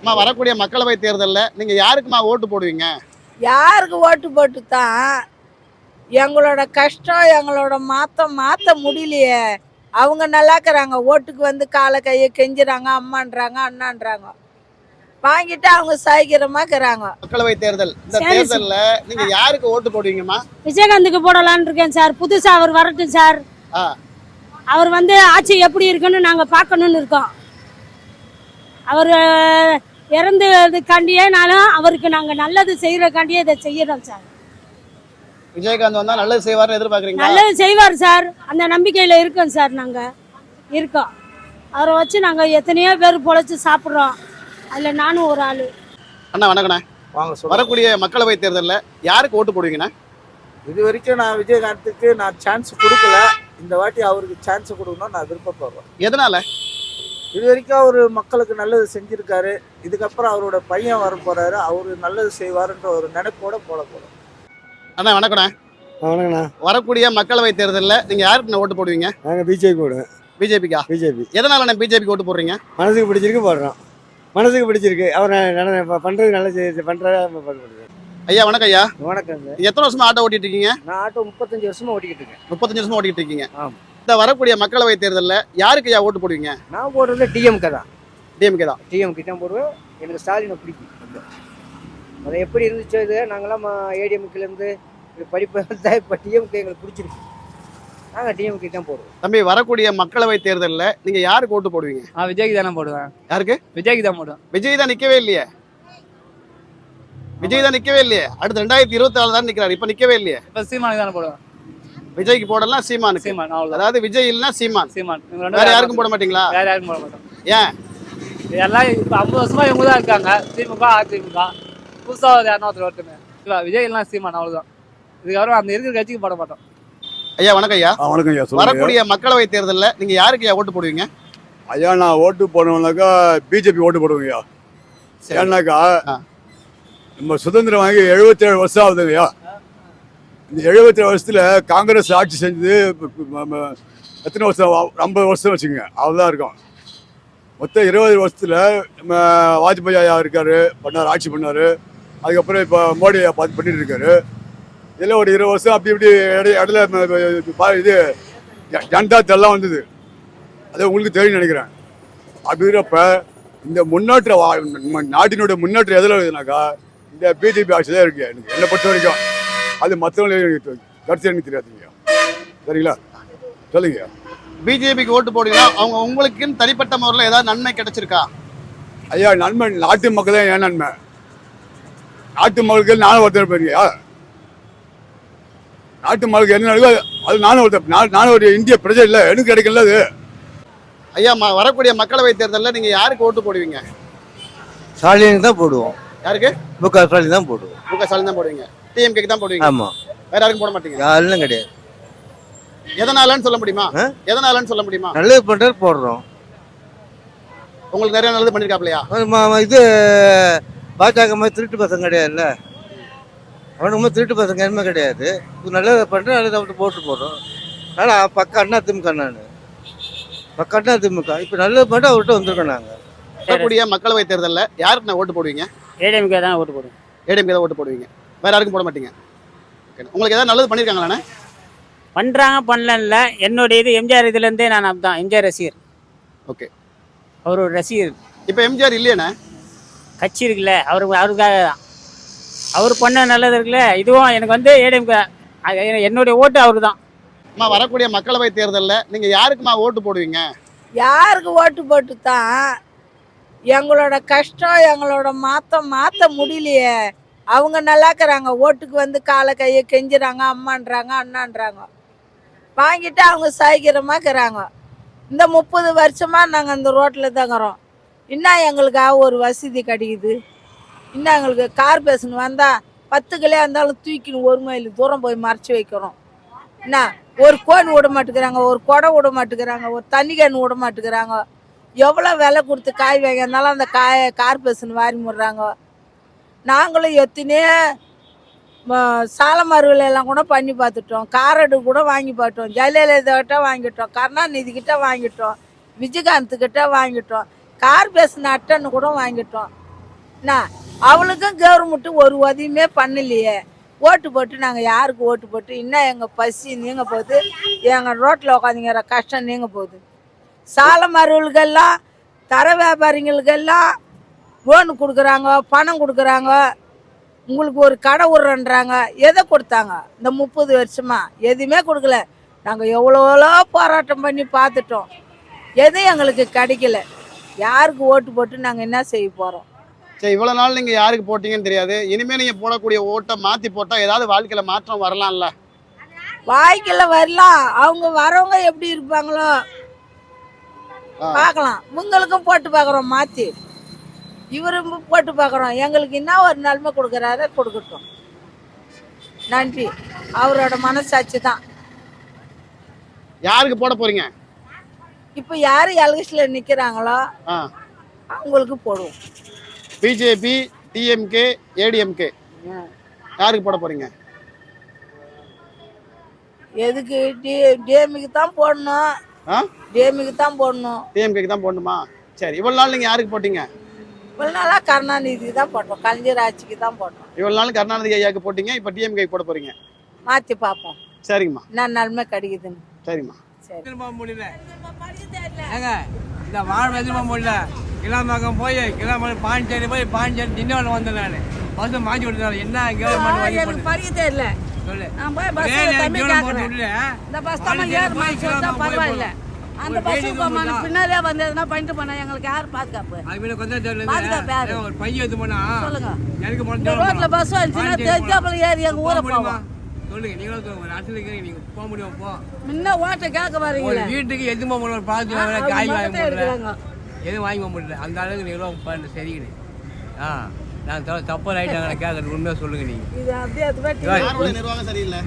அம்மா வரக்கூடிய மக்களவை தேர்தல்ல நீங்க யாருக்குமா ஓட்டு போடுவீங்க? யாருக்கு ஓட்டு போட்டு தான் எங்களோட கஷ்டம் எங்களோட மாத்தம் மாற்ற முடியலையே. அவங்க நல்லா இருக்கிறாங்க. ஓட்டுக்கு வந்து காலை கையை கெஞ்சுறாங்க அம்மான்றாங்க அண்ணான்றாங்க. வாங்கிட்டு அவங்க சாய்க்கிறமா இருக்கிறாங்க. மக்களவை தேர்தல். இந்த தேர்தல்ல நீங்க யாருக்கு ஓட்டு போடுவீங்கம்மா? விஜயகாந்துக்கு போடலான்னு இருக்கேன் சார். புதுசா அவர் வரட்டும் சார். அவர் வந்து ஆட்சி எப்படி இருக்குன்னு நாங்க பார்க்கணும்னு இருக்கோம். அவர் இறந்ததுக்காண்டியேனாலும் அவருக்கு நாங்க நல்லது செய்யறதுக்காண்டியே இதை செய்யறோம் சார். விஜயகாந்த் வந்தா நல்லது செய்வார்னு எதிர்பார்க்கறீங்களா? நல்லது செய்வார் சார். அந்த நம்பிக்கையில இருக்கோம் சார் நாங்க. இருக்கோம். அவரை வச்சு நாங்க எத்தனையோ பேர் பொழைச்சு சாப்பிட்றோம். அதுல நானும் ஒரு ஆளு. அண்ணா வணக்கண்ணே வாங்க வரக்கூடிய மக்களவை தேர்தல்ல யாருக்கு ஓட்டு போடுவீங்கண்ணா? இது வரைக்கும் நான் விஜயகாந்துக்கு நான் சான்ஸ் கொடுக்கல. இந்த வாட்டி அவருக்கு சான்ஸ் கொடுக்கணும்னு நான் விருப்பப்படுறேன் எதனால? இது வரைக்கும் அவர் மக்களுக்கு நல்லது செஞ்சிருக்காரு. இதுக்கப்புறம் அவரோட பையன் வர போறாரு அவரு நல்லது செய்வாருன்ற ஒரு நினைப்போட போட போறோம். அண்ணா வணக்கண்ணே வணக்கண்ணா வரக்கூடிய மக்களவை தேர்தல்ல நீங்க யாருக்கு ஓட்டு போடுவீங்க? நாங்கள் பிஜேபி போடுவேன். பிஜேபிக்கா? பிஜேபி. எதனால பிஜேபிக்கு ஓட்டு போடுறீங்க? மனசுக்கு பிடிச்சிருக்கு போடுறோம். மனசுக்கு பிடிச்சிருக்கு. அவர் ந- நட- ப- பண்றது நல்ல செய்ய பண்றதா. பண்ணுறது ஐயா வணக்கம் ஐயா. வணக்கம் எத்தனை வருஷமா ஆட்டோ ஓட்டிட்டு இருக்கீங்க? நான் ஆட்டோ முப்பத்தஞ்சு வருஷமா ஓட்டிக்கிட்டு இருக்கேன். முப்பத்தஞ்சு வருஷமா ஓட்டிட்டு இருக்கீங்க. ஆமா. இந்த வரக்கூடிய மக்களவை தேர்தல்ல யாருக்கு ஐயா ஓட்டு போடுவீங்க? நான் போடுறது டிஎம்கே தான். டிஎம்கே தான். டிஎம்கே தான் போடுவேன். எனக்கு ஸ்டாலினை பிடிக்கும். அது எப்படி இருந்துச்சோ இது நாங்களாம் ஏடிஎம்கேலேருந்து படிப்பு இப்போ டிஎம்கே எங்களுக்கு பிடிச்சிருக்கு. நாங்கள் டிஎம்கே தான் போடுவோம். தம்பி வரக்கூடிய மக்களவை தேர்தல்ல நீங்க யாருக்கு ஓட்டு போடுவீங்க? ஆ விஜய்க்கு தானே போடுவேன். யாருக்கு? விஜய்க்கு தான் போடுவேன். விஜய் தான் நிக்கவே இல்லையே. விஜய் தான் நிக்கவே இல்லையே. அடுத்து ரெண்டாயிரத்தி இருபத்தி நாலு தான் நிக்கிறாரு. இப்ப நிக்கவே இல்லையே. இப்போ சீமானுக்கு தானே போடுவேன். விஜய்க்கு போடலாம் சீமானுக்கு. சீமான் அவ்வளோதான் அதாவது விஜய் இல்லைன்னா சீமான். சீமான். வேற யாருக்கும் போட மாட்டீங்களா? வேற யாருக்கும் போட மாட்டோம். ஏன்? எல்லாம் இப்போ ஐம்பது வருஷமா இவங்க தான் இருக்காங்க. திமுக அதிமுக. புதுசாக ஒரு ஒருத்தர் வரட்டுமே இல்லை விஜய் இல்லைனா சீமான் அவ்வளோதான் இதுக்கப்புறம் அந்த இருக்கிற கட்சிக்கு போட மாட்டோம். ஐயா வணக்கம் ஐயா. வணக்கம் ஐயா வரக்கூடிய மக்களவை தேர்தல்ல நீங்க யாருக்கு ஐயா ஓட்டு போடுவீங்க? ஐயா நான் ஓட்டு போனவனாக்கா பிஜேபி ஓட்டு போடுவேங்க ஐயா. சரி. ஏன்னாக்கா ஆ. நம்ம சுதந்திரம் வாங்கி 77 வருஷம் ஆகுதுங்க ஐயா. இந்த எழுபத்தி வருஷத்தில் காங்கிரஸ் ஆட்சி செஞ்சது எத்தனை வருஷம் ஐம்பது வருஷம் வச்சுங்க அவ்வளோதான் இருக்கும். மொத்தம் இருபது வருஷத்தில் நம்ம வாஜ்பாய் ஐயா இருக்கார் பண்ணார் ஆட்சி பண்ணார். அதுக்கப்புறம் இப்போ மோடி ஐயா பார்த்து பண்ணிட்டு இருக்காரு. இதில் ஒரு இருபது வருஷம் அப்படி இப்படி இடை- இடையில பா- இது ஜண்டா ஜனதா வந்தது. அது உங்களுக்கு தெரியும் நினைக்கிறேன். அப்படி இந்த முன்னேற்ற வா- நாட்டினுடைய முன்னேற்றம் எதில் இருக்குதுனாக்கா இந்த பிஜேபி ஆட்சி தான் இருக்கு. எனக்கு என்னை பொறுத்த வரைக்கும். அது மற்றவங்களுக்கு கருத்து எனக்கு தெரியாதுங்க சரிங்களா? சொல்லுங்க பிஜேபிக்கு ஓட்டு போடுவீங்கன்னா அவங்க உங்களுக்குன்னு தனிப்பட்ட முறையில் ஏதாவது நன்மை கிடைச்சிருக்கா? ஐயா நன்மை நாட்டு மக்கள் தான் ஏன் நன்மை. நாட்டு மக்களுக்கு நானும் ஒருத்தர் போயிருக்கியா நாட்டு மக்களுக்கு என்ன நடக்குதோ அது நானும் ஒருத்தர் நான் நானும் ஒரு இந்திய பிரஜை இல்லை எனக்கு கிடைக்கல அது. ஐயா ம- வரக்கூடிய மக்களவை தேர்தல்ல நீங்க யாருக்கு ஓட்டு போடுவீங்க? ஸ்டாலினுக்கு தான் போடுவோம். யாருக்கு? மு க ஸ்டாலின் தான் போடுவோம். மு க ஸ்டாலின் தான் போடுவீங்க. டிஎம்கேக்கு தான் போடுவீங்க. ஆமா. வேற யாருக்கும் போட மாட்டீங்க? யாரும் கிடையாது. எதனாலன்னு சொல்ல முடியுமா? எதனாலன்னு சொல்ல முடியுமா? நல்லது பண்றது போடுறோம். உங்களுக்கு நிறைய நல்லது பண்ணிருக்காப்லையா? இது பாஜக மாதிரி திருட்டு பசங்க கிடையாதுல்ல? அவனுக்கு மாதிரி திருட்டு பசங்க எதுவுமே கிடையாது. இது நல்லதை பண்ற நல்லதை மட்டும் போட்டு போடுறோம். அதனால பக்க அண்ணா திமுக நான் பக்க அண்ணா திமுக. இப்போ நல்லது மட்டும் அவர்கிட்ட வந்திருக்கோம் நாங்கள் வரக்கூடிய மக்களவை தேர்தல்ல யாருக்கு நான் ஓட்டு போடுவீங்க? ஏடிஎம்கே தான் ஓட்டு போடுவேன் ஏடிஎம்கே தான் ஓட்டு போடுவீங்க. வேற யாருக்கும் போட மாட்டீங்க. Okay. உங்களுக்கு ஏதாவது நல்லது பண்ணிருக்காங்களாண்ணே? பண்ணுறாங்க பண்ணல என்னுடைய இது எம்ஜிஆர் இதுலேருந்தே நான் தான் எம்ஜிஆர் ரசிகர். ஓகே அவர் ஒரு ரசிகர். இப்போ எம்ஜிஆர் இல்லையாண்ணே? கட்சி இருக்குல்ல அவரு அவருக்காக தான். அவர் பண்ண நல்லது இருக்குல்ல இதுவும் எனக்கு வந்து ஏடிஎம்கே என்னுடைய ஓட்டு அவர் தான் அம்மா வரக்கூடிய மக்களவை தேர்தல்ல நீங்க யாருக்குமா ஓட்டு போடுவீங்க? யாருக்கு ஓட்டு போட்டு தான் எங்களோட கஷ்டம் எங்களோட மாத்தம் மாற்ற முடியலையே. அவங்க நல்லா இருக்கிறாங்க ஓட்டுக்கு வந்து காலை கையை கெஞ்சுறாங்க அம்மான்றாங்க அண்ணான்றாங்க. வாங்கிட்டு அவங்க சாய்க்கிறமா இருக்கிறாங்க இந்த முப்பது வருஷமாக நாங்கள் இந்த ரோட்டில் தங்குறோம். இன்னும் எங்களுக்காக ஒரு வசதி கிடைக்குது. இன்னும் எங்களுக்கு கார்பரேஷன் வந்தால் பத்து கிலோ இருந்தாலும் தூக்கின்னு ஒரு மைல் தூரம் போய் மறைச்சி வைக்கிறோம். என்ன ஒரு கோன் விட மாட்டேங்கிறாங்க ஒரு குடம் விட மாட்டேங்கிறாங்க ஒரு தண்ணி கேன் விட மாட்டேங்கிறாங்க. எவ்வளோ விலை கொடுத்து காய் வாங்கியிருந்தாலும் அந்த காய கார்பரேஷன் வாரி முடுறாங்க. நாங்களும் எத்தனையோ ம- சால எல்லாம் கூட பண்ணி பார்த்துட்டோம். காரடு கூட வாங்கி பார்த்தோம் ஜெயலலிதாக்கிட்ட வாங்கிட்டோம். கருணாநிதி கிட்ட வாங்கிட்டோம். விஜயகாந்த் கிட்ட வாங்கிட்டோம். கார்பரேஷன் அட்டன்னு கூட வாங்கிட்டோம். என்ன? அவளுக்கும் கவர்மெண்ட்டு ஒரு உதவியுமே பண்ணலையே. ஓட்டு போட்டு நாங்கள் யாருக்கு ஓட்டு போட்டு? இன்னும் எங்கள் பசி நீங்க போகுது? எங்கள் ரோட்டில் உட்காந்துங்கிற கஷ்டம் நீங்க போகுது. சாலை தர வியாபாரிங்களுக்கெல்லாம் லோன் கொடுக்குறாங்க பணம் கொடுக்குறாங்க உங்களுக்கு ஒரு கடை விட்றன்றாங்க எதை கொடுத்தாங்க? இந்த முப்பது வருஷமா எதுவுமே கொடுக்கல. நாங்கள் எவ்வளோ போராட்டம் பண்ணி பார்த்துட்டோம். எதுவும் எங்களுக்கு கிடைக்கல. யாருக்கு ஓட்டு போட்டு நாங்கள் என்ன செய்ய போகிறோம் சரி இவ்வளவு நாள் நீங்க யாருக்கு போட்டீங்கன்னு தெரியாது. இனிமே நீங்க போடக்கூடிய ஓட்டை மாத்தி போட்டா ஏதாவது வாழ்க்கையில மாற்றம் வரலாம்ல? வாய்க்கில் வரலாம். அவங்க வரவங்க எப்படி இருப்பாங்களோ. பார்க்கலாம். உங்களுக்கும் போட்டு பார்க்குறோம். மாற்றி இவரும் போட்டு பார்க்குறோம். எங்களுக்கு என்ன ஒரு நன்மை கொடுக்குறாரோ கொடுக்கட்டும். நன்றி. அவரோட மனசாட்சி தான். யாருக்கு போட போறீங்க? இப்போ யார் எலெக்ஷனில் நிற்கிறாங்களோ ஆ. அவங்களுக்கு போடுவோம். BJP DMK ADMK. யாருக்கு போட போறீங்க? எதுக்கு? டி டிஎம்க்கு தான் போடணும். ஆ? டிஎம்க்கு தான் போடணும். டிஎம்கேக்கு தான் போடணுமா? சரி இவ்வளவு நாள் நீங்க யாருக்கு போட்டீங்க? இவ்வளோ நாளாக கருணாநிதிக்கு தான் போட்டோம். கலைஞர் ஆட்சிக்கு தான் போட்டோம். இவ்வளவு நாள் கருணாநிதி ஐயாக்கு போட்டீங்க இப்ப டிஎம்கே போட போறீங்க. மாற்றி பார்ப்போம். சரிங்கம்மா. என்ன நன்மை கிடைக்குதுன்னு. சரிம்மா சரி. திரும்ப முடியல ஏங்க இந்த வாழ் எதிர்பார்க்க முடியல கிளாம்பாக்கம் போய் கிளாம்பாக்கம் பாண்டிச்சேரி போய் பாண்டிச்சேரி திண்டிவனம் வந்தேன் நான். பஸ் மாற்றி விட்டுருந்தாங்க என்ன கவர்மெண்ட் எனக்கு படிக்க தெரியல சொல்லு. நான் போய் பஸ் தம்பி கேட்குறேன். இந்த பஸ் தான் கிளாம்பாக்கம் போய் பரவாயில்ல. அந்த பஸ் தூக்குதா? பின்னாலே வந்ததுன்னா பண்ணிட்டு போனா எங்களுக்கு யார் பாதுகாப்பு? பாதுகாப்பு யாரு? ஒரு பையன் போனா? சொல்லுங்க. எனக்கு ரோட்ல பஸ் வந்துச்சுன்னா தெரிஞ்சாப்புல ஏறி எங்க ஊரை போவோம். சொல்லுங்க நீங்களும் ஒரு இருக்கிறீங்க நீங்க போக முடியும்? போ. முன்ன ஓட்ட கேட்க வரீங்களே. வீட்டுக்கு பாத்து ஆ, அவங்க காய் வாங்க முடியல. எதுவும் வாங்கி போக முடியல. அந்த அளவுக்கு நீங்களும் பண்ண சரிங்க ஆ நான் தப்பு ரைட்டாங்க கேட்கறது உண்மையாக சொல்லுங்க நீங்க. இது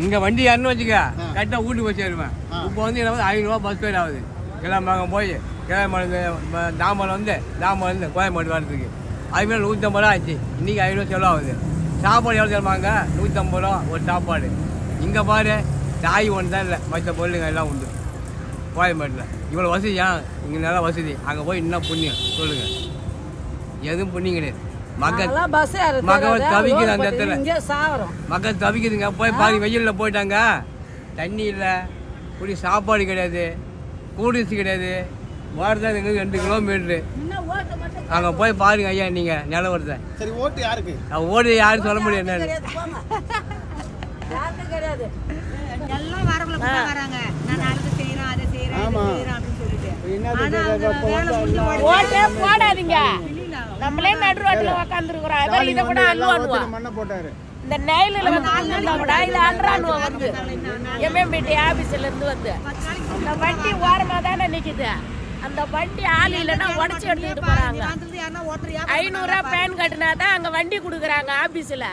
இங்க வண்டி யாருன்னு வச்சுக்க. கரெக்டாக வீட்டுக்கு போய் சேருவேன். இப்போ வந்து என்ன வந்து ஐநூறுரூவா பஸ் ஃபேர் ஆகுது. கிளம்பாக்கம் போய் கிளம்பி தாம்பரம் வந்து தாம்பரம் வந்து கோயம்பேடு வரதுக்கு அது மேலே நூற்றம்பது ரூபா ஆச்சு. இன்றைக்கி ஐநூறு செலவு ஆகுது. சாப்பாடு எவ்வளோ தருவாங்க நூற்றம்பது ரூபா ஒரு சாப்பாடு. இங்கே பாரு தாய் ஒன்று தான் இல்லை. மற்ற பொருளுங்க எல்லாம் உண்டு. கோயம்பேட்டில். இவ்வளோ வசதியா இங்கே நல்லா வசதி. அங்கே போய் என்ன புண்ணியம்? சொல்லுங்கள் எதுவும் புண்ணியம் கிடையாது. மக்கள் மகன் தவிக்குது அந்த இடத்துல. மக்கள் தவிக்குதுங்க. போய் பாதி வெயிலில் போயிட்டாங்க. தண்ணி இல்லை. குடி சாப்பாடு கிடையாது. கூல்ட்ரிங்க்ஸ் கிடையாது. வாரதான் எங்களுக்கு ரெண்டு கிலோமீட்ரு ஓட்டு அங்கே போய் பாருங்க ஐயா நீங்கள் நிலவரத்தை சரி ஓட்டு யாருக்கு? நான் ஓடி யாரும் சொல்ல முடியும் என்னன்னு. கிடையாது, எல்லாம் வரவங்கள வராங்க. நான் அதை அப்படின்னு சொல்லிட்டு. ஓட்டே போடாதீங்க. நம்மளே நடு ரோட்ல உக்காந்துருக்குறோம் அதான் இதை கூட அள்ளுவானுவோம் மண்ணை போட்டாரு. இந்த நெயிலில் வந்து அள்ளுனா கூட இதை வந்து எம்எம்பிடி ஆபீஸ்ல இருந்து வந்து. இந்த வண்டி ஓரமா தானே நிக்குது. அந்த வண்டி ஆள் இல்லைன்னா உடச்சி எடுத்துக்கிட்டு போறாங்க. ஐநூறுரூவா பேன் கட்டினா தான் அங்கே வண்டி கொடுக்குறாங்க ஆபீஸ்ல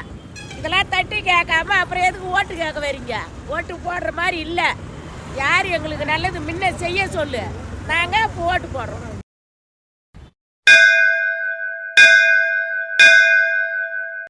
இதெல்லாம் தட்டி கேட்காம அப்புறம் எதுக்கு ஓட்டு கேட்க வரீங்க? ஓட்டு போடுற மாதிரி இல்லை. யார் எங்களுக்கு நல்லது முன்ன செய்ய சொல்லு. நாங்கள் ஓட்டு போடுறோம்.